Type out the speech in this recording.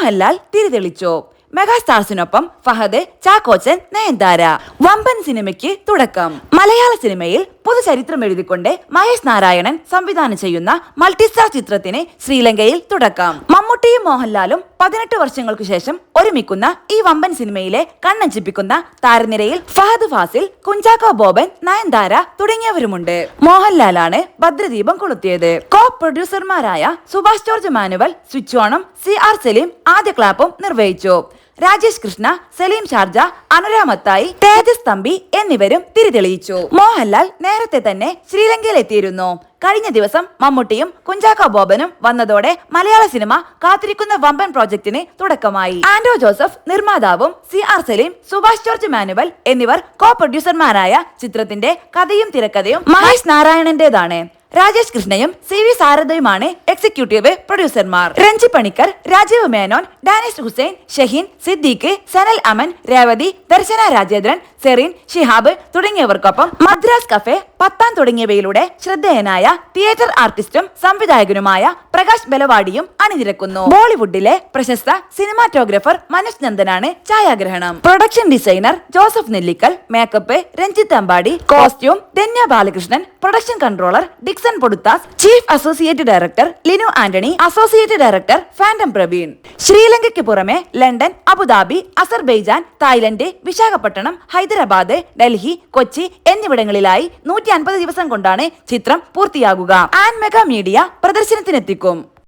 മോഹൻലാൽ തിരിതെളിച്ചു. മെഗാസ്റ്റാർസിനൊപ്പം ഫഹദ് ചാക്കോച്ചൻ നയൻതാര. വമ്പൻ സിനിമയ്ക്ക് തുടക്കം. മലയാള സിനിമയിൽ പുതുചരിത്രം എഴുതിക്കൊണ്ട് മഹേഷ് നാരായണൻ സംവിധാനം ചെയ്യുന്ന മൾട്ടിസ്റ്റാർ ചിത്രത്തിന് ശ്രീലങ്കയിൽ തുടക്കം. മമ്മൂട്ടിയും മോഹൻലാലും പതിനെട്ട് വർഷങ്ങൾക്ക് ശേഷം ഒരുമിക്കുന്ന ഈ വമ്പൻ സിനിമയിലെ കണ്ണഞ്ചിപ്പിക്കുന്ന താരനിരയിൽ ഫഹദ് ഫാസിൽ കുഞ്ചാക്കോ ബോബൻ നയൻതാര തുടങ്ങിയവരുമുണ്ട്. മോഹൻലാലാണ് ഭദ്രദീപം കൊളുത്തിയത്. കോ പ്രൊഡ്യൂസർമാരായ സുഭാഷ് ജോർജ് മാനുവൽ സ്വിച്ച് ഓണും സി ആർ സലീം ആദ്യ ക്ലാപ്പും നിർവഹിച്ചു. രാജേഷ് കൃഷ്ണ സലീം ഷാർജ അനുരാമത്തായി തേജസ് തമ്പി എന്നിവരും തിരിതെളിയിച്ചു. മോഹൻലാൽ നേരത്തെ തന്നെ ശ്രീലങ്കയിൽ എത്തിയിരുന്നു കഴിഞ്ഞ ദിവസം മമ്മൂട്ടിയും കുഞ്ചാക്കോ ബോബനും വന്നതോടെ മലയാള സിനിമ കാത്തിരിക്കുന്ന വമ്പൻ പ്രോജക്ടിന് തുടക്കമായി. ആൻഡോ ജോസഫ് നിർമ്മാതാവും C R Saleem Subhash George manual എന്നിവർ കോ പ്രൊഡ്യൂസർമാരായ ചിത്രത്തിന്റെ കഥയും തിരക്കഥയും മഹേഷ് നാരായണന്റേതാണ്. രാജേഷ് കൃഷ്ണയും സി വി സാരഥയുമാണ് എക്സിക്യൂട്ടീവ് പ്രൊഡ്യൂസർമാർ രഞ്ജി പണിക്കർ രാജീവ് മേനോൻ ഡാനിഷ് ഹുസൈൻ ഷഹീൻ സിദ്ദീഖ് സനൽ അമൻ രേവതി ദർശന രാജേന്ദ്രൻ സെറീൻ ഷിഹാബ് തുടങ്ങിയവർക്കൊപ്പം മദ്രാസ് കഫേ പത്താൻ തുടങ്ങിയവയിലൂടെ ശ്രദ്ധേയനായ തിയേറ്റർ ആർട്ടിസ്റ്റും സംവിധായകനുമായ പ്രകാശ് ബലവാടിയും അണിനിരക്കുന്നു. ബോളിവുഡിലെ പ്രശസ്ത സിനിമാറ്റോഗ്രാഫർ മനോജ് നന്ദനാണ് ഛായാഗ്രഹണം. Production designer Joseph Nellikal makeup Ranjith Ambadi costume Dhanya Balakrishnan production controller Dixon Poduthas chief associate director Linu Antony associate director Fantom Praveen. ശ്രീലങ്കയ്ക്ക് പുറമെ London Abu Dhabi Azerbaijan Thailand Visakhapatnam Hyderabad Delhi Kochi എന്നിവിടങ്ങളിലായി നൂറ്റി അൻപത് ദിവസം കൊണ്ടാണ് ചിത്രം പൂർത്തിയാകുക. Ann Mega media പ്രദർശനത്തിനെത്തിക്കും.